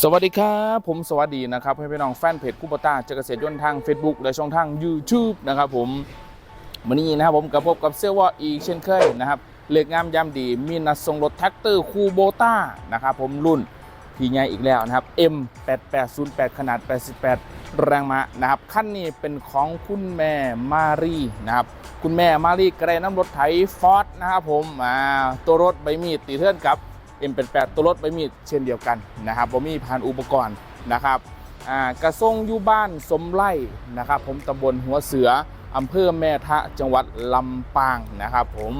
สวัสดีครับ ผมสวัสดีนะครับให้พี่น้องแฟนเพจคูปต้าเจเกษตรยนทาง Facebook และช่องทาง YouTube นะครับผมวันนี้นะครับผมกับพบกับเสื้อว่าอีกเช่นเคยนะครับเลือกงามยามดีมีนัดส่งรถแท็กเตอร์คูโบต้านะครับผมรุ่นที่ใหญ่อีกแล้วนะครับ M8808 ขนาด 88 แรงม้านะครับขั้นนี้เป็นของคุณแม่มารีนะครับคุณแม่มารีกระไดน้ำรถไถฟอร์ดนะครับผมอ่าตัวรถใบมีดตีเทือนกับ M88 ตัวรถใบมีดเช่นเดียวกันนะครับผมมีผ่านอุปกรณ์นะครับกระทรงอยู่บ้านสมไล่นะครับ ผมตำบลหัวเสืออำเภอแม่ทะจังหวัดลำปางนะครับผม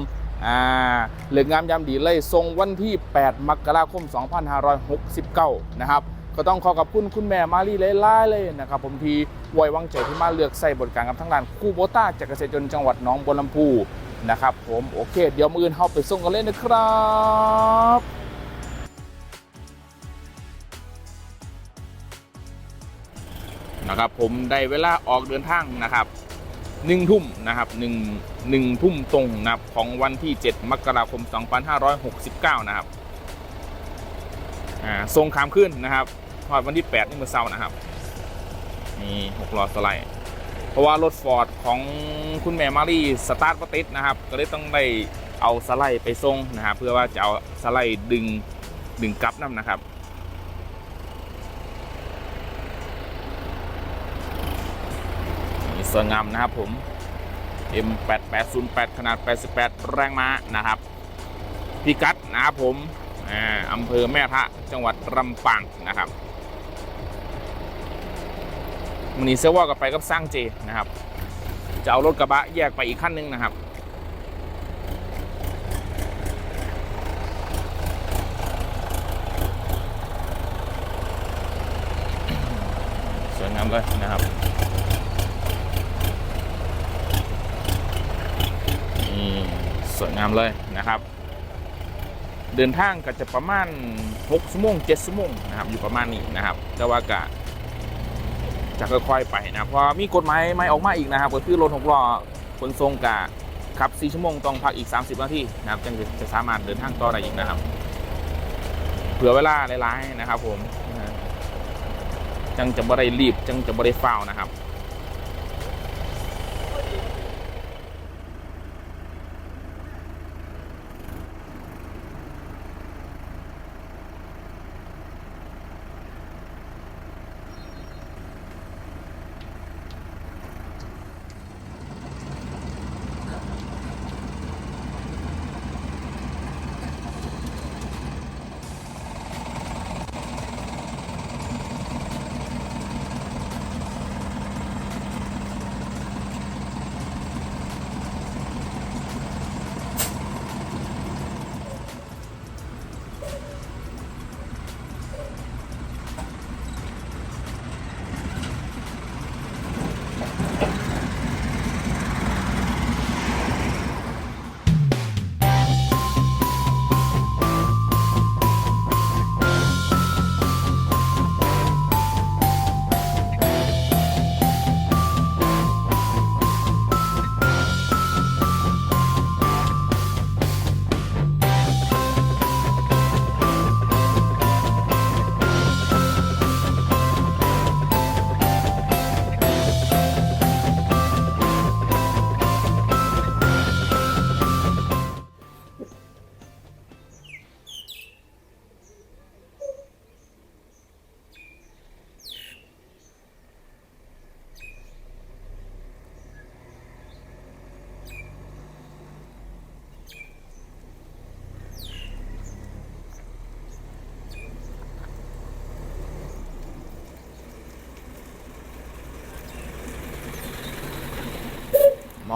เหลืองามยามดีเลยทรงวันที่ 8 มกราคม 2569 นะครับ ก็ต้องขอขอบคุณคุณแม่มารีหลายๆเลยนะครับ ผมที่ไว้วางใจที่มาเลือกใส่บริการกับทั้งร้านคู่โบต้าจากเกษตรจนจังหวัดหนองบัวลำพูนะครับผมโอเค เดี๋ยวมืออื่นเข้าไปส่งกันเลยนะครับ นะครับ ผมได้เวลาออกเดินทางนะครับหนึ่งทุ่มนะครับหนึ่งหนึ่งทุ่มตรงนะครับของวันที่ 7 มกราคม 2569 นะครับอ่าทรงขามขึ้นนะครับพอดวันที่ 8 นี่เมื่อเช้านะครับนี่หกล้อสไลด์เพราะว่ารถฟอร์ดของคุณแม่มารีสตาร์ทปติดนะครับ ก็เลยต้องได้เอาสไลด์ไปส่งนะครับ เพื่อว่าจะเอาสไลด์ดึงดึงกลับน้ำนะครับ นี่ส วยงามนะครับผม M8808 ขนาด 88 แรงม้านะครับ พิกัดนะครับผมอ่าอำเภอแม่ทะจังหวัดลำปางนะครับมันนี้เซว่ากับไปกับสร้างเจนะครับ จะเอารถกระบะแยกไปอีกขั้นหนึงนะครับสวยงามเลยนะครับ นี่สวยงามเลยนะครับ เดินทางก็จะประมาณ6ชั่วโมง7ชั่วโมงนะครับอยู่ประมาณนี้นะครับ แต่ว่ากะจะค่อยๆไปนะเพราะมีกฎหมายไม่ออกมาอีกนะครับ ก็คือรถหกล้อขนส่งกะขับ 4 ชั่วโมงต้องพักอีก 30 นาทีนะครับจึงจะสามารถเดินทางต่อได้อีกนะครับ เผื่อเวลาหลายๆนะครับ ผมจังจะบ่ได้รีบจังจะบ่ได้ฟ้าวนะครับ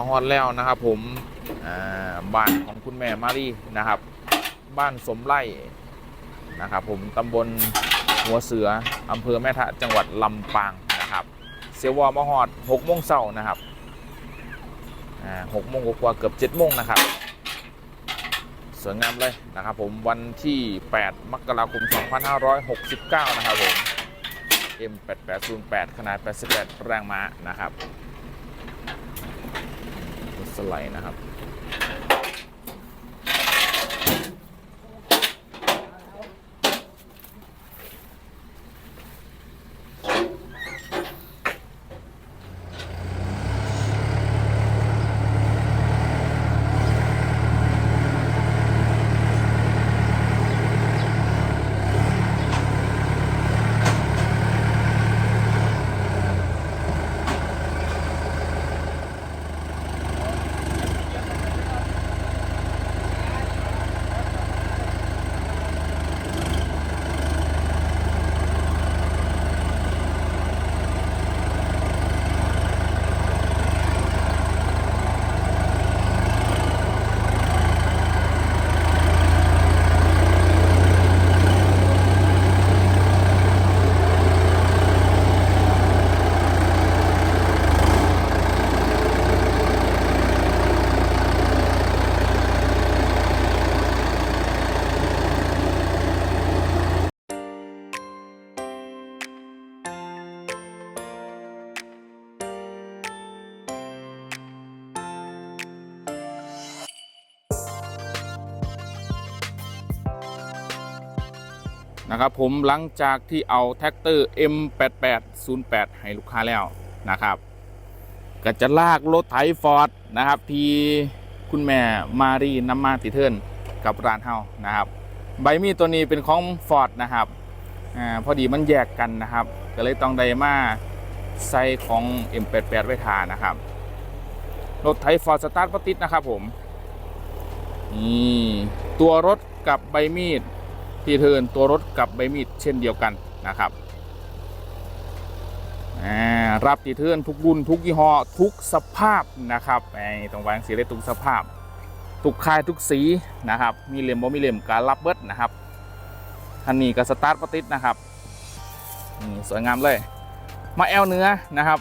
มาฮอดแล้วนะครับ ผมบ้านของคุณแม่มารีนะครับ บ้านสมไร่นะครับผมตำบลหัวเสืออำเภอแม่ทะจังหวัดลำปางนะครับเซลวอมาฮอด6โมงเช้านะครับอ่า6โมงกว่าเกือบ7โมงนะครับ สวยงามเลยนะครับผมวันที่ 8 มกราคม 2569 นะครับผม M8808 ขนาด 88 แรงม้านะครับ สไลด์นะครับ นะครับผมหลังจากที่เอาแท็กเตอร์ M8808 ให้ลูกค้าแล้วนะครับ ก็จะลากรถไถฟอร์ดนะครับ ที่คุณแม่มารีนำมาติเทิร์นกับร้านเฮานะครับ ใบมีดตัวนี้เป็นของฟอร์ดนะครับอ่าพอดีมันแยกกันนะครับ ก็เลยต้องไดมาใส่ของ M88 ไว้ทานะครับ รถไถฟอร์ดสตาร์ทปติดนะครับผมนี่ตัวรถกับใบมีด ที่เทินตัวรถกับใบมีดเช่นเดียวกันนะครับรับตีเทินทุกรุ่นทุกยี่ห้อทุกสภาพนะครับไอ้ตรงวางสีได้ทุกสภาพ ทุกคายทุกสีนะครับ มีเหลี่ยมบ่มีเหลี่ยมการรับเบิดนะครับคันนี้ก็สตาร์ทปติดนะครับนี่สวยงามเลย มาแอลเนื้อนะครับ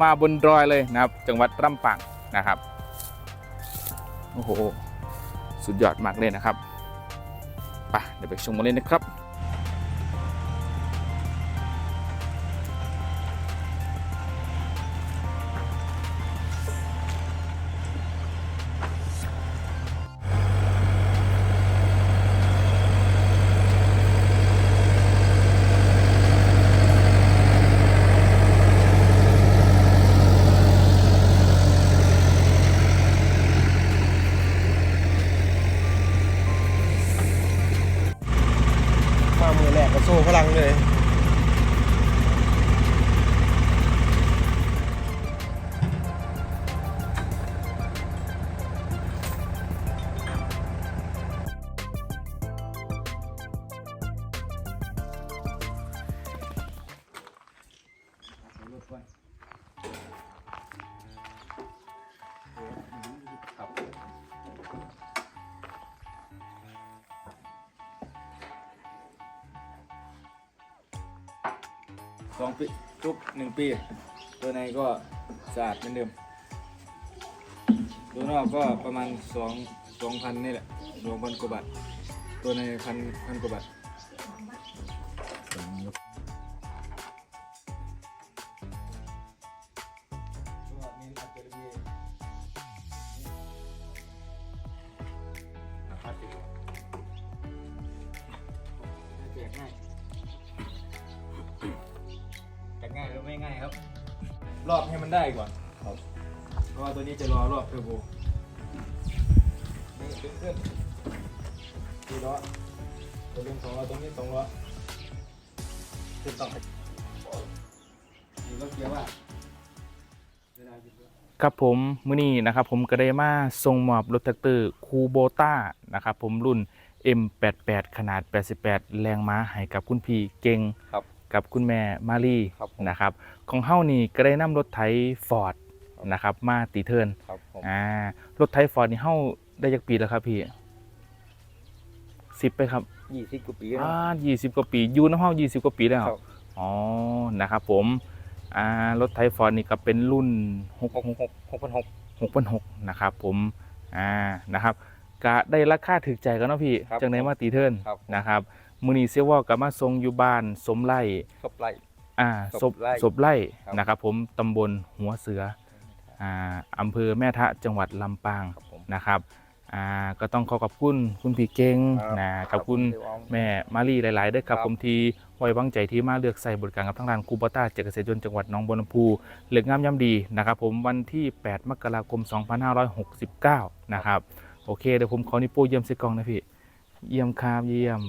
มาบนดอยเลยนะครับ จังหวัดลำปางนะครับโอ้โหสุดยอดมากเลยนะครับ ไปเดี๋ยวไปชมมาเลยนะครับ สองปีทุกหนึ่งปี ตัวในก็สะอาดเหมือนเดิม ตัวนอกก็ประมาณสองสองพันนี่แหละสองพันกว่าบาท ตัวในพันพันกว่าบาทแจกง่าย รอบให้มันได้ก่อนครับเพราะว่าตัวนี้จะรอรอบเทอร์โบนี่ขึ้นขึ้นสี่ล้อตัวนี้สองล้อตัวนี้สองล้อขึ้นต้องนี่ก็เกียร์ว่าเวลาหยุดด้วยครับผมมื้อนี้นะครับผมก็ได้มาส่งมอบรถแท็กเตอร์คูโบต้านะครับผมรุ่น M88 ขนาด 88 แรงม้าให้กับคุณพี่เก่งครับ กับคุณแม่มารีครับผมนะครับ ของเฮานี่ก็ได้นำรถไถฟอร์ดนะครับ มาตีเทิร์นครับผมอ่ารถไถฟอร์ดนี่เฮาได้จักปีแล้วครับพี่สิบไปครับยี่สิบกว่าปีแล้วอ่ายี่สิบกว่าปีอยู่น้ำเฮายี่สิบกว่าปีแล้วครับอ๋อนะครับ ผมอ่ารถไถฟอร์ดนี่ก็เป็นรุ่นหกหกหกหกพันหกหกพันหกนะครับ ผมอ่านะครับ ก็ได้ราคาถึกใจกันเนาะพี่ ครับจังไดมาตีเทิร์นครับ นะครับ มือนีเซียวว่ากับมาทรงอยู่บ้านสมไล่ครบไล่อ่าศศพพไร่ศพไล่ครับ นะครับ ผมตำบลหัวเสืออ่าอำเภอแม่ทะจังหวัดลำปางครับผม นะครับอ่าก็ต้องขอขอบคุณคุณพี่เก่งครับนะขอบคุณครับ แม่มารีหลายๆด้วยครับ ครับ ผมที่ไว้วางใจที่มาเลือกใส่บริการกับทางร้านคูบต้าเจดเกษตรยนต์จังหวัดหนองบัวลำพูเหลือกงามย่ำดีนะครับ ผมวันที่ 8 มกราคม 2569 นะครับ โอเคเดี๋ยวผมขอนิโป้เยี่ยมเซกองนะพี่ เยี่ยมครับเยี่ยม